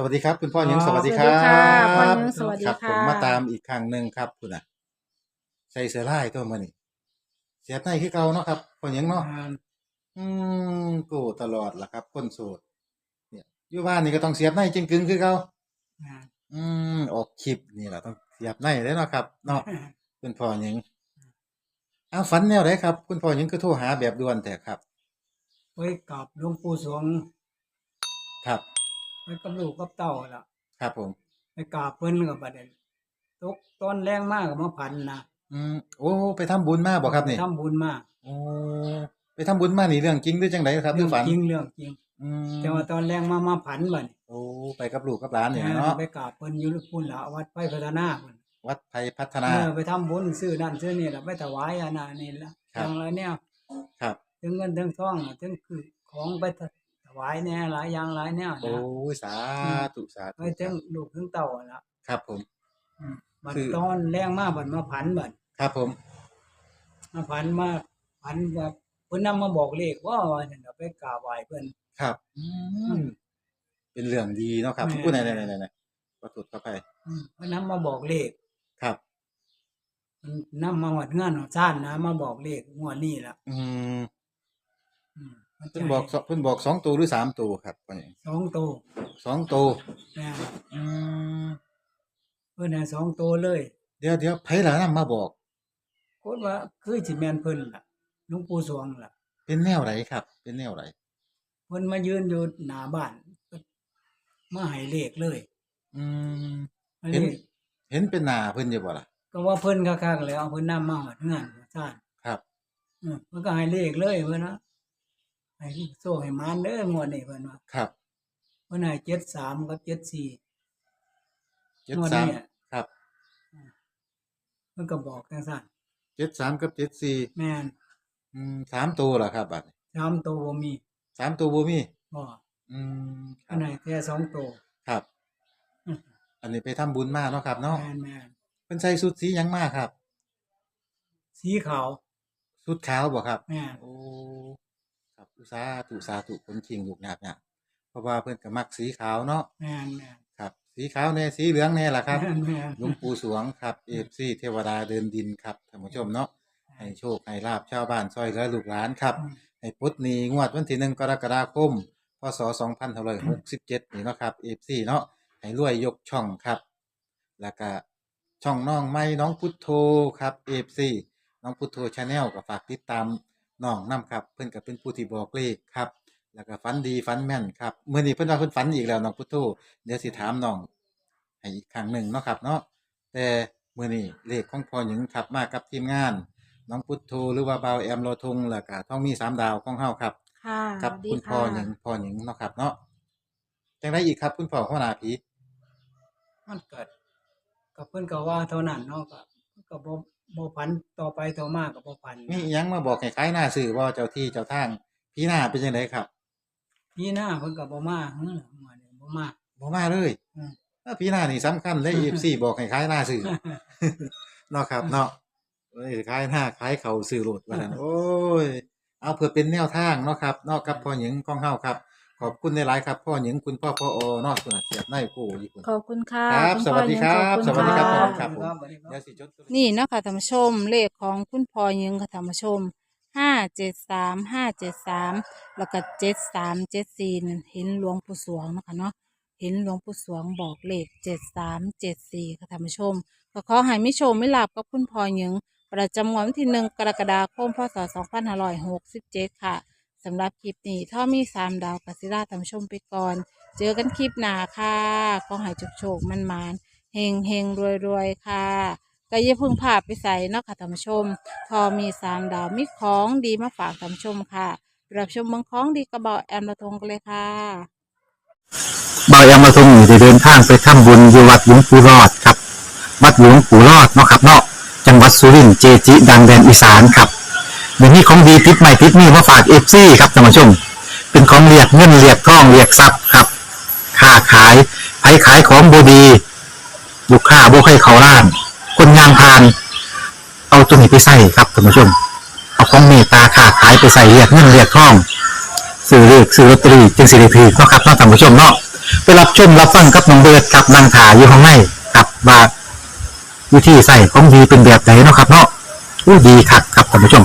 สวัสดีครับ คุณพ่อหญิงอ๋อสวัสดีครับสวัสดีค่ะพ่อหญิงสวัสดีครับค่ะผมมาตามอีกครั้งหนึ่งครับคุณอะใส่เสื้อลายตัวมานี่เสียบในคือเก่าเนาะครับพ่อหญิงเนาะอ่าอืมกูตลอดล่ะครับคนโสดเนี่ยอยู่บ้านนี่ก็ต้องเสียบในจริงกึงคือเก่าอ่าอืมออกคลิปนี่แหละต้องเสียบในเลยเนาะครับเนาะคุณพ่อหญิงเอาฝันแนวไหนครับ คุณพ่อหญิงคือโทรหาแบบด่วนแต่ครับไว้กับหลวงปู่สวงครับ ไว้กับลูกกับเต้าล่ะ ครับผม ไปกราบเพิ่นกับประเด็นตกตอนแรงมากกับมาพันนะอืมโอ้ไปทำบุญมาบ่ครับนี่ทำบุญมาโอ้ไปทำบุญมานี่เรื่องจริงหรือจังไดครับหรืเรื่อองฝันจริงเรื่องจริงอืมแต่ว่าตอนแรงมามาพันบัดโอ้ไปกับลูกกับหลานเนี่ยเนาะไปกราบเพิ่นอยู่พุ่นละวัดไปพัฒนาพุ่นวัดไทยพัฒเอนาอไปทำบุญซื้อนั่นซื้อนี่ล่ะไปถวายอันนั้นนี่ละครับอย่างไรเนี่ยครับ ถึงเงินถึงทองน่ะถึงคือของไปถ วายแน่หลายอย่างหลายแนวโอ้นะยสาธุสาธุไปถึงลูกถึงเต้าล่ะครับผม อืมบัดคือ ตอนแรงมากบัดมาพันบัดครับผม มาพันมาพันแบบเพิ่นนำมาบอกเลขว่าว่านั่นน่ะไปกราบไหว้เพิ่น ครับอืมเป็นเรื่องดีเนาะครับแม่ พูดไหนไหนไหนไหนขอถูกเข้าไป อืมเพิ่นนำมาบอกเลขครับเพิ่นนำมาวัดงานของซ่านนะ มาบอกเลขงวดนี้ล่ะอืมอืมมัน เพิ่นบอกสเพิ่นบอกสองตัวหรือสามตัวครับพ่อใหญ่สองตัวสองตัวนะอืมเพิ่นให้สองตัวเลย เดี๋ยวเดี๋ยวไผล่ะนำมาบอกโคตรว่าคือสิแม่นเพิ่นล่ะหลวงปู่สวงล่ะ เป็นแนวไหนครับ เป็นแนวไหนเพิ่นมายืนอยู่หน้าบ้านเพิ่นมาให้เลขเลย อืมอันเห็นนี้เห็นเป็นหน้าเพิ่นอยู่บ่ล่ะ ก็ว่าเพิ่นคักๆแล้วเพิ่นนำมาวัดงานของซ่านครับ อืมมันก็ให้เลขเลยเพิ่นว่า ให้โซ่ให้มานเด้องวดนี้เพิ่นว่าครับเพิ่นให้เจ็ดสามกับเจ็ดสี่เจ็ดงวดสามนี้อะครับเพิ่นก็บอกจังซั่นเจ็ดสามกับเจ็ดสี่แม่นอืมสามตัวเหรอครับบัดนี้สามตัวบ่มีสามตัวบ่มี บ่อืมคอัรันบไหนแค่สองตัวครับอืมอันนี้ไปทำบุญมาเนาะครับเนาะแม่นแม่นเพิ่นใส่ชุดสีหยังมาครับ สีขาวชุดขาวบ่ครับ แม่นโอ้ครับอุต สาธุสาธุคนคิงลูกหยาบเนี่ยเพราะว่าเพิ่นก็มักสีขาวเนาะแม่นแม่นครับ สีขาวแน่สีเหลืองแน่ล่ะครับ แม่นแม่น หลวงปู่สวงครับ FC เทวดาเดินดินครับท่านผู้ชมเนาะให้โชคให้ลาบชาวบ้านซอยเหลือลูกหลานครับ อืม ให้พุทธนี้งวดวันที่หนึ่งกรกฎาคม พศ2567นี่เนาะครับ FC เนาะให้รวยยกช่องครับ แล้วก็ช่องน้องไม้น้องพุทโธครับ FC น้องพุทโธชาแนลก็ฝากติดตาม น้องนํครับ เพิ่นก็เป็นผู้ที่บอกเลขครับ แล้วก็ฝันดีฝันแม่นครับมื้อนี้เพิ่นว่าเพิ่นฝันอีกแล้วน้องพุทโธเดี๋ยวสิถามน้องให้อีกครั้งหนึ่งเนาะครับเนาะแต่มื้อนี้เลขของพ่อหญิงครับมากับทีมงาน น้องพุทโธหรือว่าบ่าวแอมโลทงแล้วก็ท่องมีสามดาวของเฮาครับค่ะกับสวัสดีคุณพ่อค่ะหญิงพ่อหญิงเนาะครับเนาะจังได้อีกครับ คุณพ่อหัวหน้าผีมันเกิดก็เพิ่นก็ว่าเท่านั้นเนาะก็ก็บ่ บ่พันต่อไปต่อมาก็บ่พันมีอิหยังมาบอกให้คล้ายหน้าสื่อว่าเจ้าที่เจ้าทางพี่หน้าเป็นจังไดครับพี่หน้าเพิ่นก็บ่มาเฮ้อมาเนี่ยบ่มาบ่มาเลยอืมถ้าพี่หน้านี่สำคัญเลย FC บอกให้คล้ายหน้าสื่อเนาะครับเนาะเอ้ยคล้ายหน้าคล้ายเขาสื่อโลดว่าซั่นโอ้ยเอาเพื่อเป็นแนวทางเนาะครับเนาะกับพ่อหญิงของเฮาครับ ขอบคุณในหลายๆครับ พ่อหญิงคุณพ่อพ่ออเนาะคุณอาเสียบในผู้ญี่ปุ่น ขอบคุณค่ะครับณสวัสดีครับพ่อหญิงสวัสดีครับขอผมณครับผมสวัสดีครับเดี๋ยวสิจดนี่เนาะคะท่านผู้ชมเลขของคุณพ่อยิงค่ะท่านผู้ชมห้าเจ็ดสามห้าเจ็ดสามแล้วก็เจ็ดสามเจ็ดสี่นั่นเห็นหลวงปู่สวงเนาะคะเนาะเห็นหลวงปู่สวงบอกเลขเจ็ดสามเจ็ดสี่ค่ะท่านผู้ชมก็ขอให้มิชมไม่หลับกับคุณพ่อยิงประจำวันที่หนึ่งกรกฎาคมพศสองพันห้าร้อยหกสิบเจ็ดค่ะ สำหรับคลิปนี้ถ้ามีสามดาวกัสิราท่าชมไปก่อน เจอกันคลิปหน้าค่ะขอให้โชคโชคมันมานเฮงเฮงรวยรวยค่ะก็อย่าพึ่งพาไปใส่เนาะค่ะท่าชมทอมีสามดาวมีของดีมาฝากท่าชมค่ะรับชมเมืองของดีกระเบาแอมระทงกันเลยค่ะบายามาทรงอยู่ได้เดินทางไปทำบุญอยู่วัดหลวงปู่รอดครับ วัดหลวงปู่รอดเนาะครับเนาะจังหวัดสุรินทร์เจจิ ดังแดนอีสานครับ เดี๋ยวนี้ของดีติดใหม่ติดนี่มาฝากเอฟซีครับท่านผู้ชม เป็นของเรียกเงินเรียกทองเรียกทรัพย์ครับค้าขายไผขายของบดีลูกค้าบ่ให้เขาล้าน คนงานพาน เอาตัวนี้ไปใส่ครับท่านผู้ชม เอาของเมตตาค้าขายไปใส่เรียกเงินเรียกทองซื้อเลขซื้อลอตเตอรี่จึงสิริพีเนาะครับท่านผู้ชมเนาะไปรับชมรับฟังกับน้องเบิร์ดกับนางถาอยู่ข้างในกับว่าวิธีใส่ของดีเป็นแบบไหนเนาะครับเนาะอู้ดีคักครับท่านผู้ชม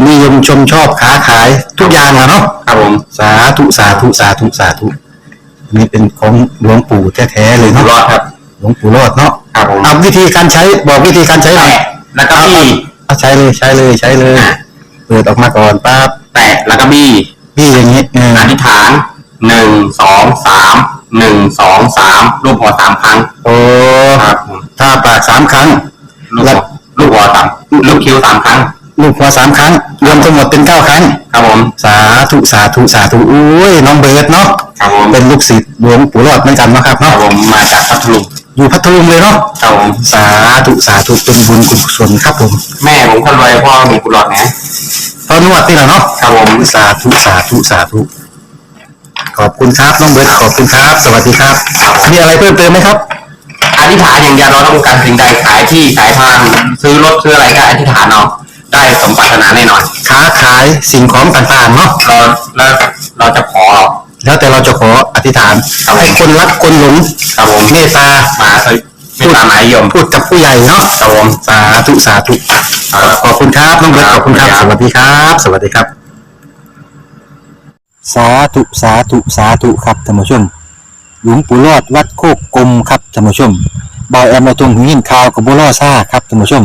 คนนิยมชมชอบค้าขายทุกอย่างอะเนาะครับผมสาธุสาธุสาธุสาธุอันนี้เป็นของหลวงปู่แท้ๆเลยอยู่เนาะรอดครับหลวงปู่รอดเนาะครับผมเอาวิธีการใช้บอกวิธีการใช้หน่อยแตะแล้วก็บี้เอาใช้เลยใช้เลยใช้เลยเปิดออกมาก่อนปั๊บแตะแล้วก็บี้พี่อย่างนี้เอออธิษฐานหนึ่งสองสามหนึ่งสองสามรูปหัวสามครั้งโอ้ครับผมถ้าปากสามครั้ง ลูกหัวลูกหัวสามลูกคิ้วสามครั้ง ลูกหัวสามครั้ง รวมทั้งหมดเป็นเก้าครั้ง ครับผม สาธุสาธุสาธุอุ้ยน้องเบิร์ดเนาะครับผมเป็นลูกศิษย์หลวงปู่รอดเหมือนกันเนาะครับครับเนาะผมมาจากพัทลุงอยู่พัทลุงเลยเนาะครับผมสาธุสาธุเป็นบุญกุศลครับผมแม่ผมคนรวยพ่อมีกุหลาบนะตอนนวดนี่แหละเนาะครับผมสาธุสาธุสาธุขอบคุณครับน้องเบิร์ตขอบคุณครับ สวัสดีครับมีอะไรเพิ่มเติมไหมครับอธิษฐานอย่างเดียวเราต้องการสิ่งใดขายที่ขายทางซื้อรถซื้ออะไรก็อธิษฐานเอา ได้สมปรารถนาแน่นอนค้าขายสิ่งของต่างๆเนาะเราแล้วเราจะขอ แล้วแต่เราจะขออธิษฐานครับผม ให้คนรักคนหลงครับผมเมตตามาเถอะไม่ตามหมายยมพูดกับผู้ใหญ่เนาะครับผม สาธุสาธุขอบคุณครับน้องเบิร์ตขอบคุณครับสวัสดีครับ สวัสดีครับ สาธุสาธุสาธุครับท่านผู้ชม หลวงปู่รอดวัดโคกกลมครับท่านผู้ชมบอยแอมมาตรงหูยินข่าวกับบัวล่อซ่าครับท่านผู้ชม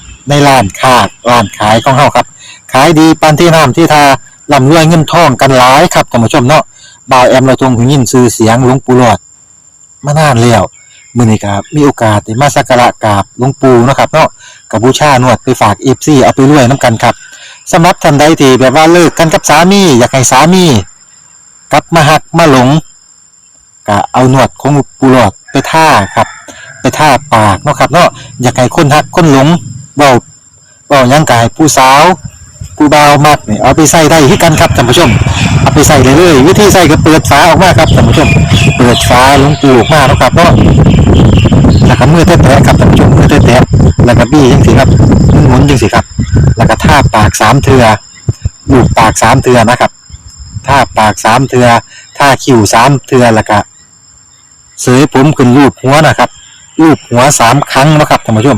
ในร้านค้าร้านขายของเฮาครับ ขายดีปานที่น้ำที่ทาร่ำรวยเงินทองกันหลายครับท่านผู้ชมเนาะบ่าวแอมเราทรงหูยินชื่อเสียงหลวงปู่หลอดมานานแล้วมื้อนี้ก็มีโอกาสได้มาสักการะกราบหลวงปู่เนาะครับเนาะกับบูชานวดไปฝาก FC เอาไปรวยนํกันครับสำหรับท่านใดที่แบบว่าเลิกกันกับสามีอยากให้สามีกลับมาหักมาหลงก็เอาหนวดของปูหลอดไปท่าครับ ไปท่าปากเนาะครับเนาะอยากให้คนหักคนหลง เบาเบายังกายผู้สาวผู้เบาวมักนี่เอาไปใส่ได้ที่กันครับท่านผู้ชมเอาไปใส่เลยเลยวิธีใส่ก็เปิดฝาออกมาครับท่านผู้ชม เปิดฝาลงปูออกมาเนาะครับเนาะแล้วก็มือแตะๆครับท่านผู้ชมมือแตะๆแล้วก็บี้จังสิครับหมุนๆจังสิครับ แล้วก็ท่าปากสามเทือลูบปากสามเทือนะครับท่าปากสามเทือท่าคิ้วสามเทือแล้วก็เสยผมขึ้นรูปหัวนะครับรูปหัวสามครั้งนะครับท่านผู้ชม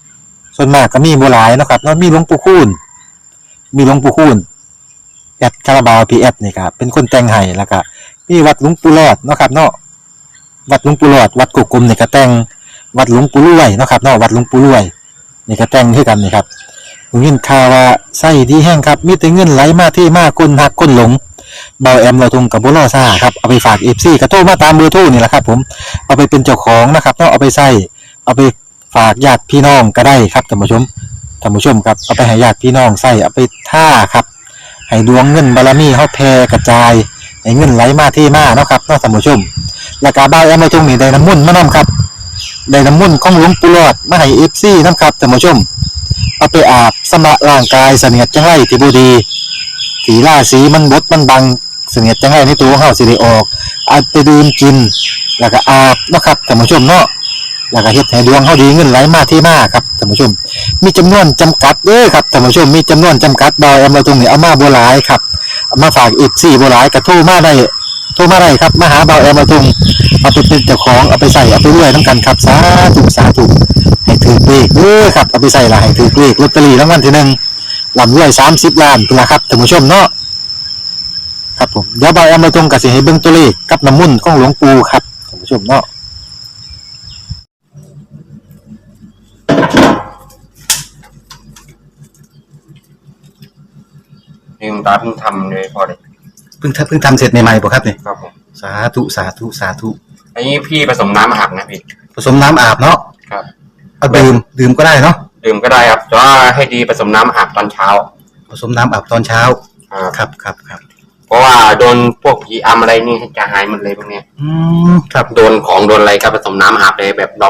ส่วนมากก็มีบ่หลายเนาะครับเนาะมีหลวงปู่คูณมีหลวงปู่คูณแอดคาราบาวพีแอดนี่ครับเป็นคนแต่งให้แล้วก็มีวัดหลวงปู่รอดเนาะครับเนาะวัดหลวงปู่รอด วัดกุกกลมนี่ก็แต่งวัดหลวงปู่รวยเนาะครับเนาะวัดหลวงปู่รวยนี่ก็แต่งคือกันนี่ครับผมยินข่าวว่าไส้ดีแห้งครับมีแต่เงินไหลมาที่มากคนหักคนหลงเบาแอมเราทงกับบุรอซ่าครับเอาไปฝากเอฟซีกระโทรมาตามเบอร์โทรนี่แหละครับผมเอาไปเป็นเจ้าของนะครับต้องเอาไปใส่เอาไป ฝากญาติพี่น้องก็ได้ครับท่านผู้ชมท่านผู้ชมครับเอาไปให้ญาติพี่น้องใส่เอาไปท่าครับให้ดวงเงินบารมีเขาแผ่กระจายให้เงินไหลมาที่มาเนาะครับเนาะท่านผู้ชมแล้วก็เบาแอมเราทงนี่ได้น้ำมุ่นมานํครับได้น้ำมุ่นของหลวงปู่หลอดมาให้เอฟซีนํครับท่านผู้ชมเอาไปอาบสำระร่างกายเสนียดจังไรที่บูดีสีล่าสีมันบดมันบังเสนียดจังไรในตัวของเฮาสิได้ออกเอาไปดื่มกิน แล้วก็อาบเนาะครับท่านผู้ชมเนาะ แล้วก็เฮ็ดให้ดวงเฮาดีเงินไหลมาที่มาครับท่านผู้ชม มีจำนวนจำกัดเด้อครับท่านผู้ชมมีจำนวนจำกัดบ่แอมเราตรงนี้เอามาบ่หลายครับเอามาฝากอีก4บ่หลายก็โทรมาได้โทรมาได้ครับมาหาบ่แอมเราตรงเอาไปเป็นเจ้าของเอาไปใส่เอาไปรวยนํกันครับสาธุสาธุให้ถือเลขเด้อครับเอาไปใส่ละให้ถือเลขลอตเตอรี่รางวัลที่หนึ่งลำรวย30ล้านพุ่นล่ะครับท่านผู้ชมเนาะครับผมเดี๋ยวบอยเอามาตรงกับสิให้เบิ่งตัวเลขกับน้ำมุ่นของหลวงปู่ครับท่านผู้ชมเนาะ นี่คุณตาเพิ่งทำเลยพอเลยเพิ่งเพิ่งทำเสร็จใหม่ๆบ่ครับเนี่ยครับผมสาธุสาธุสาธุอันนี้พี่ผสมน้ำอาบนะพี่ผสมน้ำอาบเนาะครับเอาดื่มดื่มก็ได้เนาะดื่มก็ได้ครับแต่ว่าให้ดีผสมน้ำอาบตอนเช้าผสมน้ำอาบตอนเช้าครับครับครับครับเพราะว่าโดนพวกผีอำอะไรนี่จะหายหมดเลยพวกเนี้ยอืมครับโดนของโดนอะไรก็ผสมน้ำอาบเลยแบบเรา